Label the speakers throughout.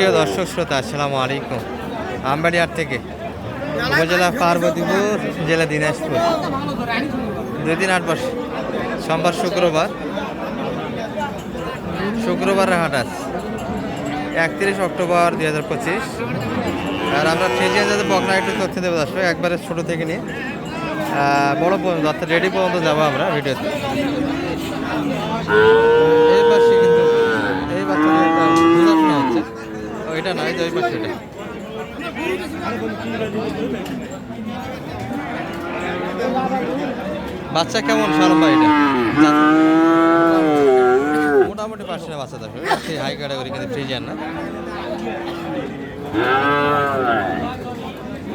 Speaker 1: সুপ্রিয় দর্শক শ্রোতা, আসসালামু আলাইকুম। আমবাড়িহাট থেকে উপজেলা পার্বতীপুর, জেলা দিনাজপুর। দুই দিন আট বছর। সোমবার শুক্রবার। শুক্রবারের হাট একত্রিশ অক্টোবর দুই হাজার পঁচিশ। আর আমরা ফ্রিজিয়ান যাতে বকনা একটু তথ্য দেবো দর্শক, একবারে ছোটো থেকে নিয়ে। বড় পর্যন্ত রেডি পর্যন্ত যাব আমরা ভিডিওতে এই পাশে কিন্তু এই বাচ্চাটা একটা বোঝাশোনা হচ্ছে ও বাচ্চা কেমন? সারম ভাই এটা। মোটামুটি পার্সেন্ট বাচ্চা থাকবে সেই হাই ক্যাটাগরি কিন্তু ফ্রিজিয়ান না।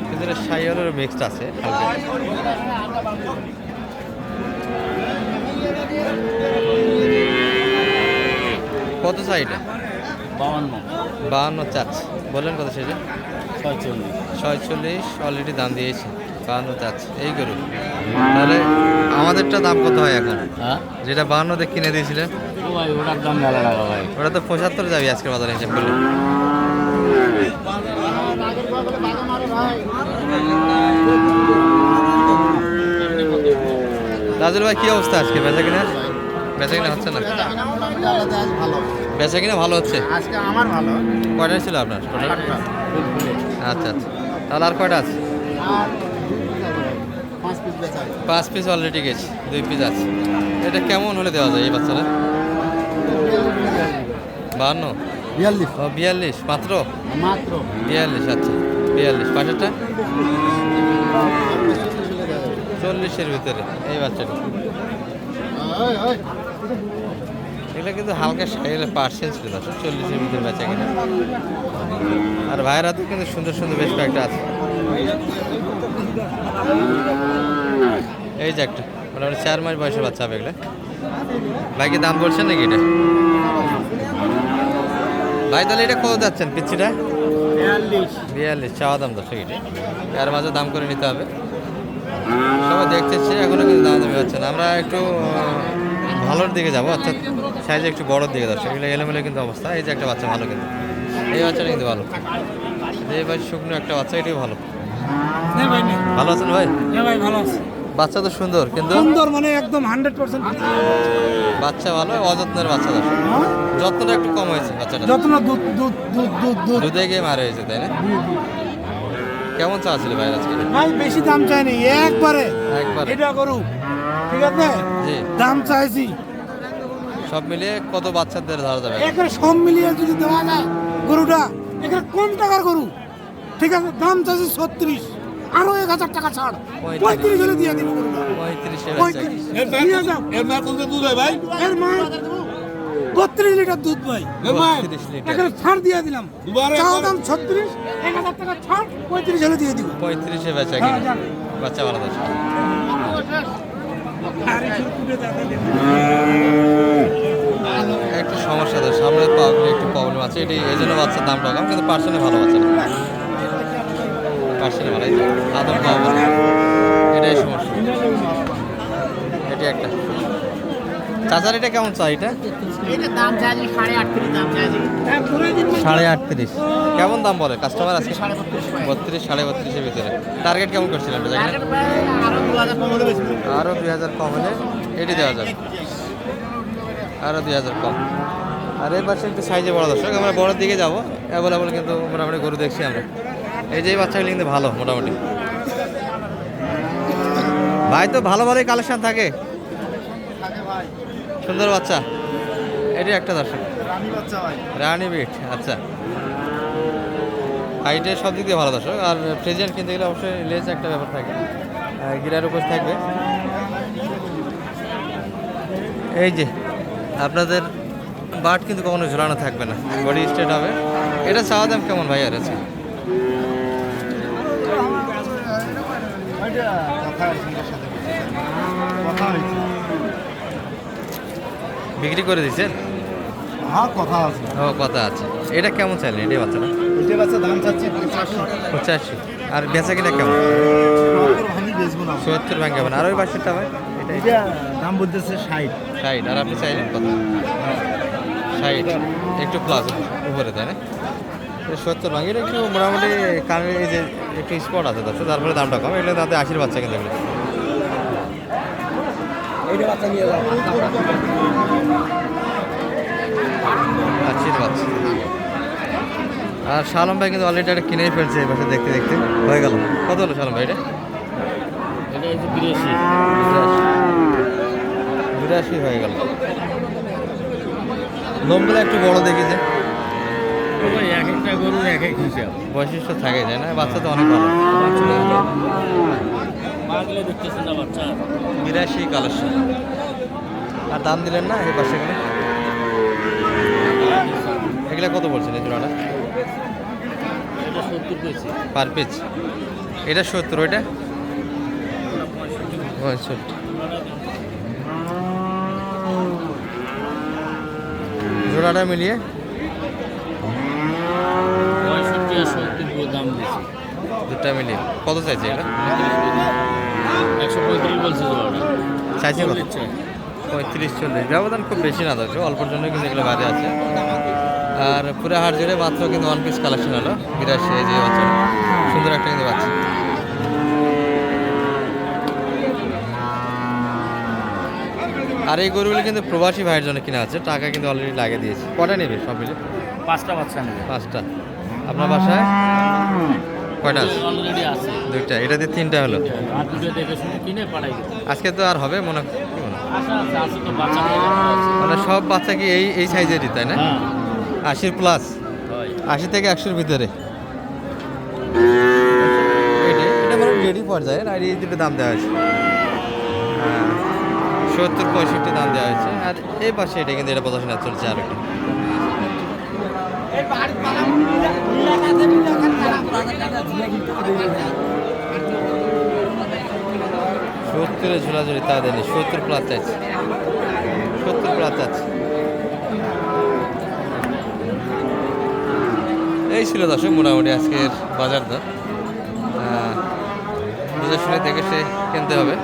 Speaker 1: কিন্তু এটা সাইয়ারের মিক্সড আছে। কত চাই
Speaker 2: বাউন্ন।
Speaker 1: বাহান্ন চাচ্ছে বললেন কত সেটা?
Speaker 2: ছয়চল্লিশ।
Speaker 1: ছয়চল্লিশ অলরেডি দাম দিয়েছে। বাহান্ন চাচ্ছে এই গরু। তাহলে আমাদেরটা দাম কত হয় এখন?
Speaker 2: হ্যাঁ?
Speaker 1: যেটা বাহান্নতে কিনে দিয়েছিলেন
Speaker 2: ভাই ওটার দাম মেলা টাকা ভাই।
Speaker 1: ওটা তো পঁচাত্তর যাবে আজকের বাজারে হিসাব করলে। রাজুল ভাই কি অবস্থা আজকে? বেচা কিনা? বেচা কিনা হচ্ছে না?
Speaker 3: ভালো।
Speaker 1: বেচা কিনা ভালো হচ্ছে?
Speaker 3: আজকে আমার ভালো।
Speaker 1: কয়টা ছিল আপনার? টোটাল আচ্ছা আচ্ছা। তাহলে আর কয়টা আছে?
Speaker 3: পাঁচ পিস
Speaker 1: অলরেডি গেছে দুই পিস আছে। এটা কেমন হলে দেওয়া যায় এই বাচ্চাটা? বাহান্ন?
Speaker 3: বিয়াল্লিশ।
Speaker 1: ও বিয়াল্লিশ। মাত্র?
Speaker 3: মাত্র।
Speaker 1: বিয়াল্লিশ আচ্ছা। বিয়াল্লিশ। পাশেরটা চল্লিশের ভিতরে। এই বাচ্চাটা। এগুলো কিন্তু হালকা সাইলে পার্সেন্ট ছিল দশ চল্লিশের ভিতরে বেচা কিনা। আর ভাইয়ের হাতে কিন্তু সুন্দর সুন্দর বেশ কয়েকটা আছে। এই যে একটা মোটামুটি চার মাস বয়সের বাচ্চা হবে এগুলো। ভাই কি দাম বলছেন নাকি এটা? ভাই তাহলে এটা কত যাচ্ছেন পিচ্ছিটা?
Speaker 3: বিয়াল্লিশ।
Speaker 1: চাওয়া দাম দশ এটা। এর মাঝে দাম করে নিতে হবে। সবাই দেখতেছি এখনও কিন্তু দাম দামি হচ্ছে না। আমরা একটু ভালোর দিকে যাব অর্থাৎ সাইজে একটু বড়োর দিকে দর্শক এগুলো এলোমেলো কিন্তু অবস্থা। এই যে একটা বাচ্চা ভালো কিন্তু। এই বাচ্চাটা কিন্তু ভালো। এই ভাই শুকনো একটা বাচ্চা এটাই ভালো। ভালো আছেন ভাই?
Speaker 3: ভাই ভালো আছে।
Speaker 1: বাচ্চা তো সুন্দর কিন্তু?
Speaker 3: সুন্দর মানে একদম হান্ড্রেড পার্সেন্ট
Speaker 1: বাচ্চা ভালো অযত্নের বাচ্চা দর্শক যত্নটা একটু কম হয়েছে বাচ্চাটা
Speaker 3: যত না দুধ দুধ দুধ দুধ দুধ।
Speaker 1: দুধে গিয়ে মারা হয়েছে তাই না? কেমন চা ছিল ভাই আজকে?
Speaker 3: ভাই বেশি দাম চাইনি একবারে।
Speaker 1: একবারে।
Speaker 3: এটা করু ঠিক আছে?
Speaker 1: জি।
Speaker 3: দাম চাইছি।
Speaker 1: সব মিলিয়ে কত বাচ্চাদের ধরা যাবে?
Speaker 3: এখানে সব মিলিয়ে যদি দেওয়া যায় গরুটা এখানে কম টাকার গরু। ঠিক আছে দাম চাইছি ছত্রিশ আরও এক হাজার টাকা ছাড়।
Speaker 1: পঁয়ত্রিশ।
Speaker 3: হলে দিয়ে দিব বত্রিশ লিটার দুধ ভাই। এখানে ছাড় দিয়ে দিলাম। চাওয়া দাম ছত্রিশ এক হাজার টাকা ছাড় পঁয়ত্রিশ হলে দিয়ে দিব।
Speaker 1: পঁয়ত্রিশে বেচা
Speaker 3: হ্যাঁ,
Speaker 1: বাচ্চা ভালো আছে। একটু সমস্যা আছে সামনে পাওয়া একটু প্রবলেম আছে। এটি এই জন্য বাচ্চার দামটা কম, কিন্তু পার্সেন্টে ভালো আছে পার্সেন্টে ভালো আদম পাবো এটাই সমস্যা। এটি একটা। চাচার এটা কেমন চাই এটা?
Speaker 4: সাড়ে আটত্রিশ
Speaker 1: কেমন দাম বলে? কাস্টমার আজকে বত্রিশ সাড়ে বত্রিশের ভিতরে। টার্গেট কেমন করছিলেন আরও দুই হাজার কম হলে এটি দেওয়া যাবে। আরও দুই হাজার কম। আর এই পাশে একটু সাইজে বড় দর্শক আমরা বড়োর দিকে যাব। অ্যাভেলেবল কিন্তু মোটামুটি গরু দেখছি আমরা। এই যে বাচ্চাগুলো কিন্তু ভালো মোটামুটি। ভাই তো ভালো ভালোই কালেকশন থাকে। সুন্দর বাচ্চা। এটি একটা দর্শক।
Speaker 3: রানী
Speaker 1: বিট আচ্ছা। হাইটে সব দিক দিয়ে ভালো দর্শক। আর প্রেজেন্ট কিনতে গেলে অবশ্যই লেজ একটা ব্যাপার থাকে। গিরার উপর থাকবে। এই যে আপনাদের বাট কিন্তু কখনো ঝোলানো থাকবে না। বডি স্ট্রেট হবে। এটা চাওয়া দাম কেমন ভাই আর আছে বিক্রি করে দিচ্ছেন?
Speaker 3: হ্যাঁ কথা আছে।
Speaker 1: ও কথা আছে। এটা কেমন চাইলেন? এটা বাচ্চাটা
Speaker 3: এটা বাচ্চা দাম চাচ্ছি পঁচাশি।
Speaker 1: আর বেচা কিনা কেমন? সত্তর ভাঙ কেমন আর ওই বাসেরটা ভাই? এটা
Speaker 3: এটা দাম বলতেছে ষাট।
Speaker 1: ষাট। আর আপনি চাইলেন কত? ষাট। একটু প্লাস উপরে তাই না? সত্তর ভাঙ এটা একটু মোটামুটি কানে এই যে একটু স্পট আছে দর্শক তারপরে দামটা কম। এটা তাতে আশির বাচ্চা এগুলো আশির বাচ্চা আর শালম ভাই কিন্তু অলরেডি একটা কিনেই ফেলছে এই পাশে দেখতে দেখতে। হয়ে গেল। কত হলো শালম ভাই এটা?
Speaker 2: এটা বিরাশি।
Speaker 1: বিরাশি হয়ে গেল। লোমগুলো একটু বড় দেখি যে।
Speaker 2: এক একটা গরুর এক এক হিসাব।
Speaker 1: বৈশিষ্ট্য থাকে যায় না? বাচ্চা তো অনেক ভালো। বিরাশি কালেকশন। আর দাম দিলেন না এই পাশে এগুলো এগুলো কত বলছেন এই জোড়াটা? পার পিস এটা সত্তর ওইটা? পঁয়ষট্টি। জোড়াটা মিলিয়ে? দুটা মিলিয়ে। কত চাইছে এটা?
Speaker 2: একশো পঁয়ত্রিশ বলছে
Speaker 1: চাইছে
Speaker 2: চল্লিশ চাই।
Speaker 1: পঁয়ত্রিশ চল্লিশ। ব্যবধান খুব বেশি না দর্শক অল্পর জন্য কিন্তু এগুলো বাইরে আছে। আর পুরো হাট জুড়ে মাত্র কিন্তু ওয়ান পিস কালেকশন হলো। বিরাশি এই যে বাচ্চা সুন্দর একটা কিন্তু বাচ্চা। আর এই গরুগুলো কিন্তু প্রবাসী ভাইয়ের জন্য কিনা আছে। টাকা কিন্তু অলরেডি লাগিয়ে দিয়েছে। কটা নেবে সব মিলে?
Speaker 2: পাঁচটা বাচ্চা নেবে।
Speaker 1: পাঁচটা। আপনার বাসায়? কয়টা? দুইটা এটা দিয়ে তিনটা হলো? আজকে তো আর হবে মনে মনে সব বাচ্চা কি এই এই সাইজেরই তাই না?
Speaker 2: হ্যাঁ।
Speaker 1: আশির প্লাস আশি থেকে একশোর ভিতরে? এটা মানে রেডি পর্যায়ে আর এই দুটো দাম দেওয়া হয়েছে। হ্যাঁ, সত্তর পঁয়ষট্টি দাম দেওয়া হয়েছে। আর এই পাশে এটা কিন্তু এটা পঞ্চাশ না চলছে আর একটা সত্তরে ঝোলাঝুলি, তা দেয়নি, সত্তর প্লাস চাইছে সত্তর প্লাস চাচ্ছে এই ছিল দর্শক, মোটামুটি আজকের বাজার দর। বুঝে শুনে দেখে সে কিনতে হবে।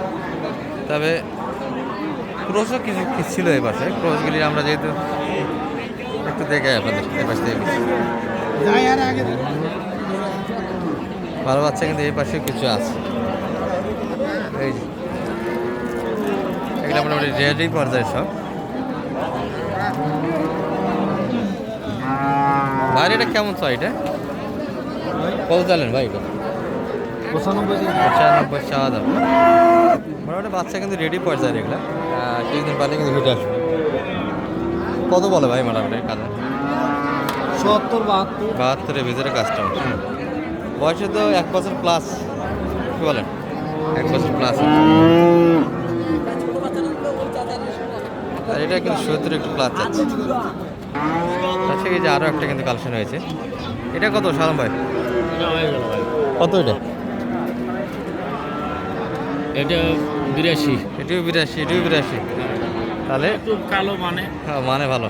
Speaker 1: তবে ক্রোশও কিছু ছিল এই পাশে। ক্রোশগুলি আমরা যেহেতু একটু দেখে আপনাদের এই পাশ থেকে ভালো বাচ্চা কিন্তু এই পাশে কিছু আছে। এই যে। এগুলো মোটামুটি রেডি পর্যায়ে সব। ভাই এটা কেমন চাই এটা? কত চালেন ভাই এটা?
Speaker 3: পঁচানব্বই
Speaker 1: পঁচানব্বই চাওয়া দাম। মোটামুটি বাচ্চা কিন্তু রেডি পর্যায়ে এগুলো। কিছুদিন পারলে কিন্তু ভিটে আসবে। কত বলে ভাই মোটামুটি কাজে
Speaker 3: সত্তর বাহাত্তর।
Speaker 1: বাহাত্তরের ভিতরে কাস্টমার বয়সে তো এক বছর প্লাস কি বলেন? এক বছর প্লাস আর এটা কিন্তু সত্তর একটু প্লাস যাচ্ছে থেকে যে আরও একটা কিন্তু কালেকশন হয়েছে। এটা কত সালাম
Speaker 2: হয়ে গেল ভাই?
Speaker 1: কত এটা?
Speaker 2: এটা বিরাশি।
Speaker 1: এটিও বিরাশি এটিও বিরাশি। তাহলে?
Speaker 2: কালো মানে।
Speaker 1: হ্যাঁ, মানে ভালো।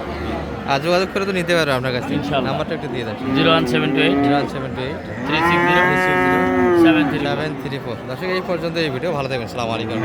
Speaker 1: আর যোগাযোগ করে তো নিতে পারবে আপনার কাছে নাম্বারটা একটু দিয়ে দেন।
Speaker 2: Zero one seven two eight.
Speaker 1: Zero one seven two eight.
Speaker 2: Three six zero. Seven three
Speaker 1: seven three four. দর্শক এই পর্যন্ত এই ভিডিও। ভালো থাকবেন। সালাম আলাইকুম।